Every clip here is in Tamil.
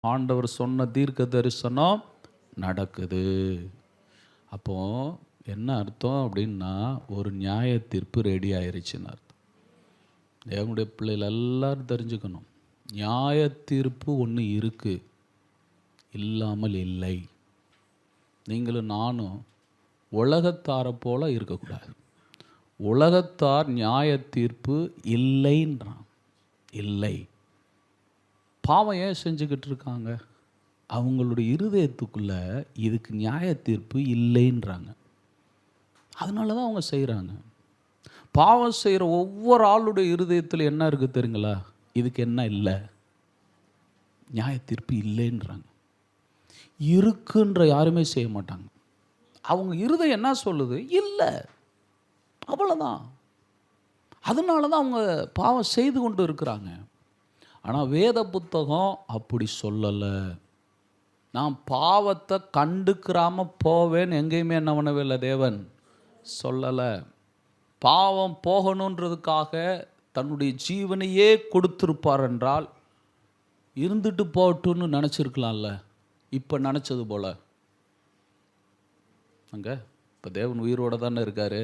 ஆண்டவர் சொன்ன தீர்க்க தரிசனம் நடக்குது. அப்போ என்ன அர்த்தம் அப்படின்னா ஒரு நியாய தீர்ப்பு ரெடி ஆயிருச்சுன்னு அர்த்தம். தேவனுடைய பிள்ளைகள் எல்லாரும் தெரிஞ்சுக்கணும். நியாய தீர்ப்பு ஒன்று இருக்கு. இல்லாமல் இல்லை. நீங்களும் நானும் உலகத்தாரை போல இருக்கக்கூடாது. உலகத்தார் நியாய தீர்ப்பு இல்லைன்றான். இல்லை. பாவம் ஏன் செஞ்சுக்கிட்டு இருக்காங்க? அவங்களுடைய இருதயத்துக்குள்ளே இதுக்கு நியாய தீர்ப்பு இல்லைன்றாங்க. அதனால தான் அவங்க செய்கிறாங்க பாவம் செய்கிற ஒவ்வொரு ஆளுடைய இருதயத்தில் என்ன இருக்குது தெரியுங்களா? இதுக்கு என்ன இல்லை? நியாய தீர்ப்பு இல்லைன்றாங்க. இருக்குன்ற யாருமே செய்ய மாட்டாங்க. அவங்க இருதயம் என்ன சொல்லுது? இல்லை. அவ்வளோதான் அதனால தான் அவங்க பாவம் செய்து கொண்டு இருக்கிறாங்க. ஆனால் வேத புத்தகம் அப்படி சொல்லலை. நான் பாவத்தை கண்டுக்கிறாமல் போவேன் எங்கேயுமே என்ன பண்ணவில்லை தேவன். சொல்லலை. பாவம் போகணுன்றதுக்காக தன்னுடைய ஜீவனையே கொடுத்துருப்பார் என்றால் இருந்துட்டு போகட்டும்னு நினச்சிருக்கலாம்ல. இப்போ நினச்சது போல. அங்கே இப்போ தேவன் உயிரோட தானே இருக்கார்.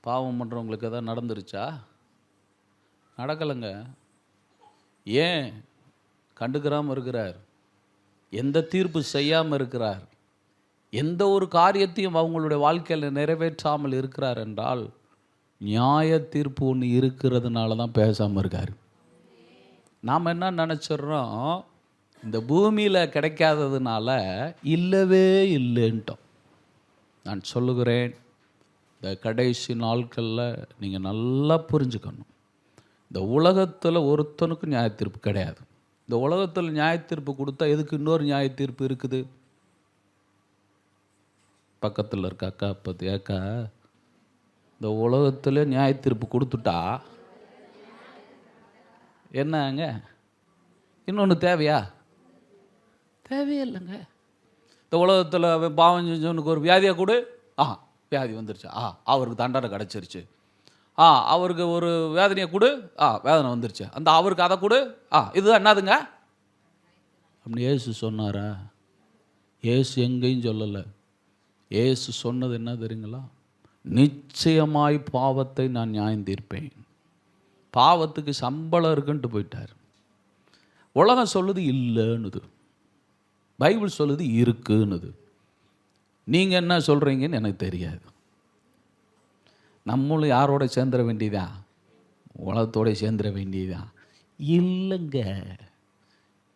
பாவம் பண்ணுறவங்களுக்கு எதாவது நடந்துருச்சா? நடக்கலைங்க. ஏன் கண்டுக்கிறாமல் இருக்கிறார்? எந்த தீர்ப்பு செய்யாமல் இருக்கிறார்? எந்த ஒரு காரியத்தையும் அவங்களுடைய வாழ்க்கையில் நிறைவேற்றாமல் இருக்கிறார் என்றால் நியாய தீர்ப்பு ஒன்று இருக்கிறதுனால தான் பேசாமல் இருக்கார். நாம் என்ன நினச்சிட்றோம்? இந்த பூமியில் கிடைக்காததுனால இல்லவே இல்லைன்ட்டோம். நான் சொல்லுகிறேன் இந்த கடைசி நாட்களில் நீங்கள் நல்லா புரிஞ்சுக்கணும். இந்த உலகத்தில் ஒருத்தனுக்கும் நியாய தீர்ப்பு கிடையாது. இந்த உலகத்தில் நியாய தீர்ப்பு கொடுத்தா எதுக்கு இன்னொரு நியாய தீர்ப்பு இருக்குது? பக்கத்தில் இருக்க அக்கா பற்றி அக்கா இந்த உலகத்தில் நியாய தீர்ப்பு கொடுத்துட்டா என்னங்க? இன்னொன்று தேவையா? தேவையே இல்லைங்க. இந்த உலகத்தில் அவன் பாவம் செஞ்சவனுக்கு ஒரு வியாதியை கொடு. ஆ வியாதி வந்துருச்சு. ஆ அவருக்கு தண்டனை கிடச்சிருச்சு. ஆ அவருக்கு ஒரு வேதனையை கொடு. ஆ வேதனை வந்துருச்சு. அந்த அவருக்கு அதை கொடு. ஆ இதுதான் என்னதுங்க? அப்படின்னு ஏசு சொன்னாரா? ஏசு எங்கேயும் சொல்லலை. ஏசு சொன்னது என்ன தெரியுங்களா? நிச்சயமாய் பாவத்தை நான் நியாயம் தீர்ப்பேன். பாவத்துக்கு சம்பளம் இருக்குன்ட்டு போயிட்டார். உலகம் சொல்லுது இல்லைன்னுது. பைபிள் சொல்லுது இருக்குன்னுது. நீங்கள் என்ன சொல்கிறீங்கன்னு எனக்கு தெரியாது. நம்மளும் யாரோட சேர்ந்துட வேண்டியதா? உலகத்தோட சேர்ந்துட வேண்டியதா? இல்லைங்க.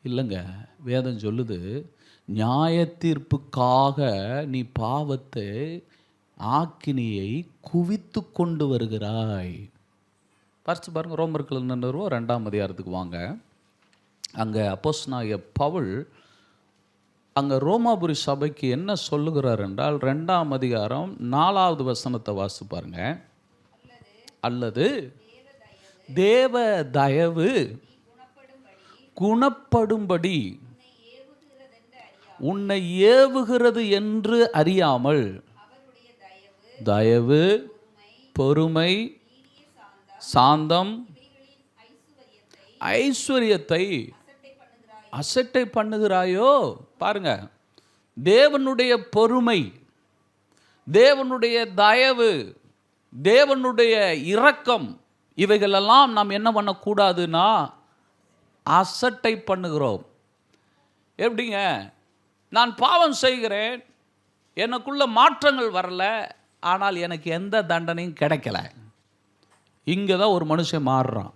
இல்லைங்க. வேதம் சொல்லுது நியாய தீர்ப்புக்காக நீ பாவத்தை ஆக்கினியை குவித்து கொண்டு வருகிறாய். ஃபர்ஸ்ட் பாருங்கள் ரோமர்கள் நின்றுவோம் ரெண்டாம் அதிகாரத்துக்கு வாங்க. அங்கே அப்போஸ் பவுல் அங்கே ரோமாபுரி சபைக்கு என்ன சொல்லுகிறார் என்றால் ரெண்டாம் அதிகாரம் நாலாவது வசனத்தை வாசிப்பாருங்க அல்லது தேவ தயவு குணப்படும்படி உன்னை ஏவுகிறது என்று அறியாமல் தயவு பொறுமை சாந்தம் ஐஸ்வர்யத்தை அசட்டை பண்ணுகிறாயோ? பாருங்க. தேவனுடைய பொறுமை தேவனுடைய தயவு தேவனுடைய இரக்கம் இவைகளெல்லாம் நாம் என்ன பண்ணக்கூடாதுன்னா அசட்டை பண்ணுகிறோம். எப்படிங்க? நான் பாவம் செய்கிறேன் எனக்குள்ள மாற்றங்கள் வரல ஆனால் எனக்கு எந்த தண்டனையும் கிடைக்கல. இங்கே தான் ஒரு மனுஷன் மாறுறான்.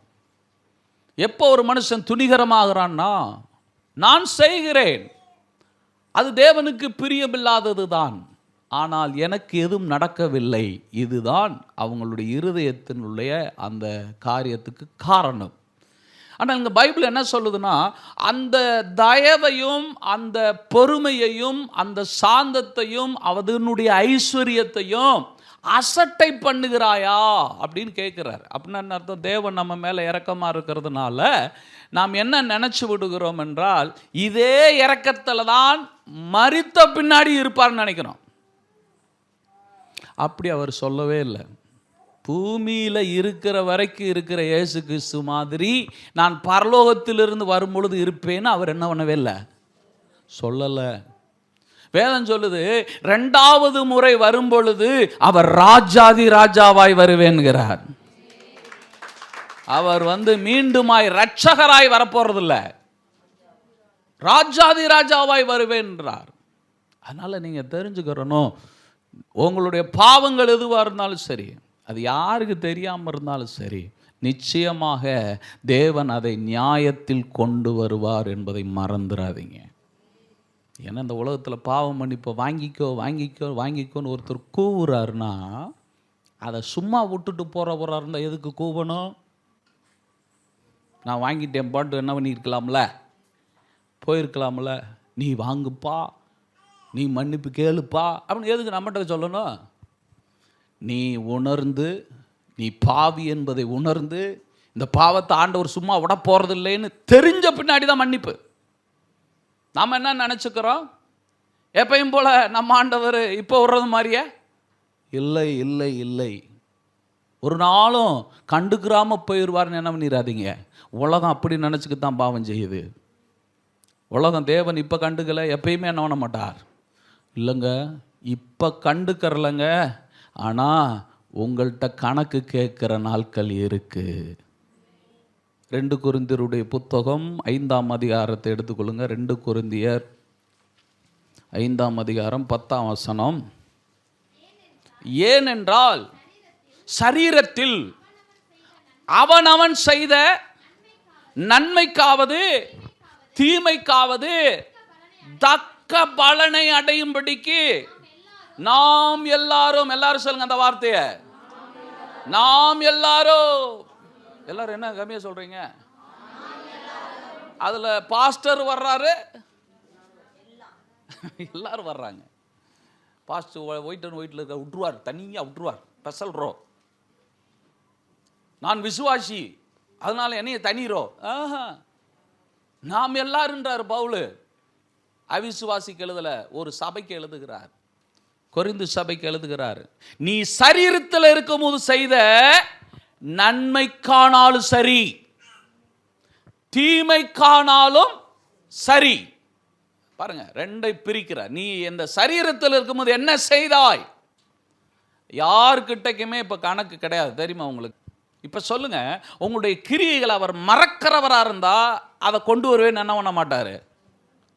எப்போ ஒரு மனுஷன் துணிகரமாகறான்னா நான் செய்கிறேன். அது தேவனுக்கு பிரியமில்லாதது தான். ஆனால் எனக்கு எதுவும் நடக்கவில்லை. இதுதான் அவங்களுடைய இருதயத்தினுடைய அந்த காரியத்துக்கு காரணம். ஆனால் இங்கே பைபிள் என்ன சொல்லுதுன்னா அந்த தயவையும் அந்த பொறுமையையும் அந்த சாந்தத்தையும் அதனுடைய ஐஸ்வர்யத்தையும் அசட்டை பண்ணுகிறாயா? அப்படின்னு கேட்குறார். அப்படின்னா என்ன அர்த்தம்? தேவன் நம்ம மேலே இறக்கமாக இருக்கிறதுனால நாம் என்ன நினச்சி விடுகிறோம் என்றால் இதே இறக்கத்தில் தான் மறித்த பின்னாடி இருப்பார்னு நினைக்கிறோம். அப்படி அவர் சொல்லவே இல்லை. பூமியில் இருக்கிற வரைக்கும் இருக்கிற இயேசு கிறிஸ்து மாதிரி நான் பரலோகத்திலிருந்து வரும்பொழுது இருப்பேன்னு அவர் என்ன பண்ணவே இல்லை? சொல்லலை. வேதம் சொல்லுது ரெண்டாவது முறை வரும்பொழுது அவர் ராஜாதி ராஜாவாய் வருவேன்கிறார். அவர் வந்து மீண்டுமாய் ரட்சகராய் வரப்போறதில்ல. ராஜாதி ராஜாவாய் வருவேன்றார். அதனால நீங்க தெரிஞ்சுக்கிறணும் உங்களுடைய பாவங்கள் எதுவாக இருந்தாலும் சரி அது யாருக்கு தெரியாமல் இருந்தாலும் சரி நிச்சயமாக தேவன் அதை நியாயத்தில் கொண்டு வருவார் என்பதை மறந்துடாதீங்க ஏன்னா இந்த உலகத்தில் பாவம் மன்னிப்பை வாங்கிக்கோ வாங்கிக்கோ வாங்கிக்கோன்னு ஒருத்தர் கூவுறாருன்னா அதை சும்மா விட்டுட்டு போகிற போகிறா இருந்தால் எதுக்கு கூவணும்? நான் வாங்கிட்டேன் பாட்டு என்ன பண்ணியிருக்கலாம்ல? போயிருக்கலாம்ல? நீ வாங்குப்பா நீ மன்னிப்பு கேளுப்பா அப்படின்னு எதுக்கு நம்மகிட்ட சொல்லணும்? நீ உணர்ந்து நீ பாவி என்பதை உணர்ந்து இந்த பாவத்தை ஆண்டவர் சும்மா விட போகிறதில்லைன்னு தெரிஞ்ச பின்னாடி தான் மன்னிப்பு. நாம் என்ன நினச்சிக்கிறோம்? எப்பயும் போல் நம்ம ஆண்டவர் இப்போ விடுறது மாதிரியே? இல்லை இல்லை இல்லை. ஒரு நாளும் கண்டுக்கிறாம போயிடுவார்னு என்ன பண்ணிடாதீங்க உலகம் அப்படி நினச்சிக்க தான் பாவம் செய்யுது. உலகம் தேவன் இப்போ கண்டுக்கலை எப்பயுமே என்ன பண்ண மாட்டார். இல்லைங்க இப்போ கண்டுக்கறலங்க. ஆனால் உங்கள்கிட்ட கணக்கு கேட்குற நாட்கள் இருக்குது ரெண்டு குருந்தியருடைய புத்தகம் ஐந்தாம் அதிகாரத்தை எடுத்துக்கொள்ளுங்க. ரெண்டு குருந்தியர் ஐந்தாம் அதிகாரம் பத்தாம் வசனம். ஏனென்றால் சரீரத்தில் அவனவன் செய்த நன்மைக்காவது தீமைக்காவது தக்க பலனை அடையும்படிக்கு நாம் எல்லாரும் எல்லாரும் சொல்லுங்க அந்த வார்த்தைய. நாம் எல்லாரும் எல்லாரும் என்ன கம்மியா சொல்றீங்க? அதுல பாஸ்டர் வர்றாரு. எல்லாரும் வர்றாங்க. பாஸ்டர் ஒயிட் அண்ட் ஒயிட்ல இருக்க விட்டுருவார் தனியாக விட்டுருவார் ஸ்பெஷல் ரோ நான் விசுவாசி. அதனால என்னைய தனிரோ. ஆஹா. நாம் எல்லாருன்றார் பவுலு. அவிசுவாசிக்கு எழுதல ஒரு சபைக்கு எழுதுகிறார். கொரிந்து சபைக்கு எழுதுகிறார். நீ சரீரத்தில் இருக்கும்போது செய்த நன்மைக்கானாலும் சரி தீமைக்கானாலும் சரி. பாருங்க ரெண்டை பிரிக்கிறார் நீ இந்த சரீரத்தில் இருக்கும்போது என்ன செய்தாய்? யார்கிட்டக்குமே இப்போ கணக்கு கிடையாது தெரியுமா உங்களுக்கு? இப்போ சொல்லுங்க உங்களுடைய கிரியைகளை அவர் மறக்கிறவராக இருந்தால் அதை கொண்டு வரவே என்ன பண்ண மாட்டார்?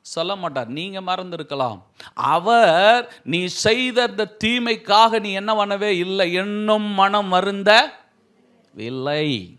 சொல்ல மாட்டார். நீங்கள் மறந்துருக்கலாம். அவர் நீ செய்த அந்த தீமைக்காக நீ என்ன பண்ணவே இல்லை. என்னும் மனம் வருந்த இல்லை